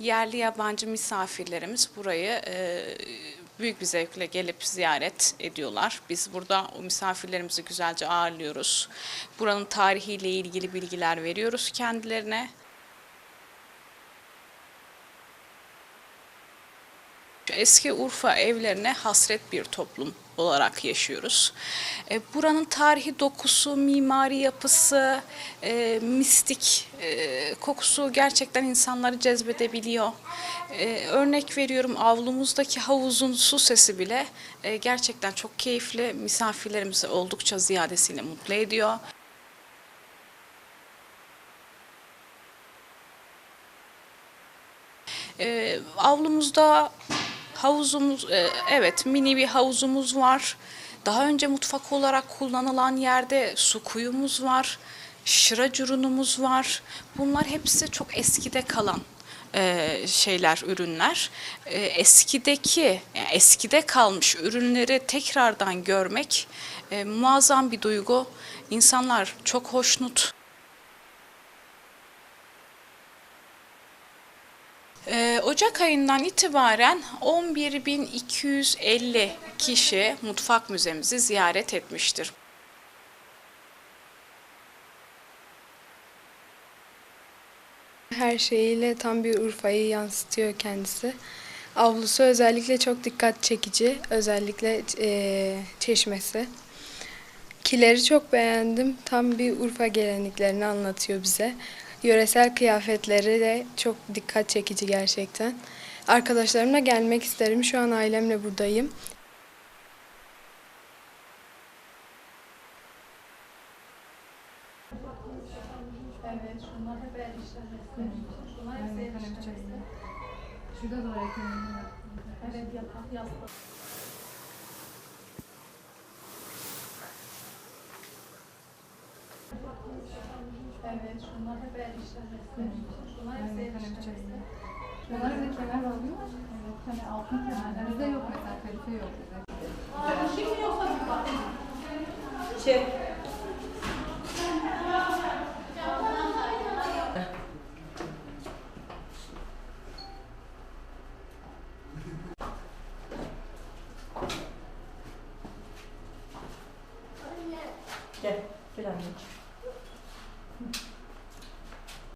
Yerli yabancı misafirlerimiz burayı e, büyük bir zevkle gelip ziyaret ediyorlar. Biz burada o misafirlerimizi güzelce ağırlıyoruz. Buranın tarihiyle ilgili bilgiler veriyoruz kendilerine. Eski Urfa evlerine hasret bir toplum olarak yaşıyoruz. E, Buranın tarihi dokusu, mimari yapısı, e, mistik e, kokusu gerçekten insanları cezbedebiliyor. E, örnek veriyorum avlumuzdaki havuzun su sesi bile e, gerçekten çok keyifli. Misafirlerimizi oldukça ziyadesiyle mutlu ediyor. E, avlumuzda havuzumuz, e, evet mini bir havuzumuz var. Daha önce mutfak olarak kullanılan yerde su kuyumuz var. Şıra cürünümüz var. Bunlar hepsi çok eskide kalan e, şeyler, ürünler. E, eskideki, yani eskide kalmış ürünleri tekrardan görmek muazzam bir duygu. İnsanlar çok hoşnut. Ocak ayından itibaren 11.250 kişi mutfak müzemizi ziyaret etmiştir. Her şeyiyle tam bir Urfa'yı yansıtıyor kendisi. Avlusu özellikle çok dikkat çekici. Özellikle eee, çeşmesi. Kileri çok beğendim. Tam bir Urfa geleneklerini anlatıyor bize. Yöresel kıyafetleri de çok dikkat çekici gerçekten. Arkadaşlarımla gelmek isterim. Şu an ailemle buradayım. Evet, şunlar hep el işlemesi. Şunlar hep el işlemesi. Şurada da var ekmeğini Evet, yatak, yastık. Evet, şunlar hep el işlemesi. Şunlar hep el işlemesi. Bunlar da kemer oluyor. Evet, hani altın kemerler. Bizde yok mesela, kalife yok bize. Gel, gel anneciğim.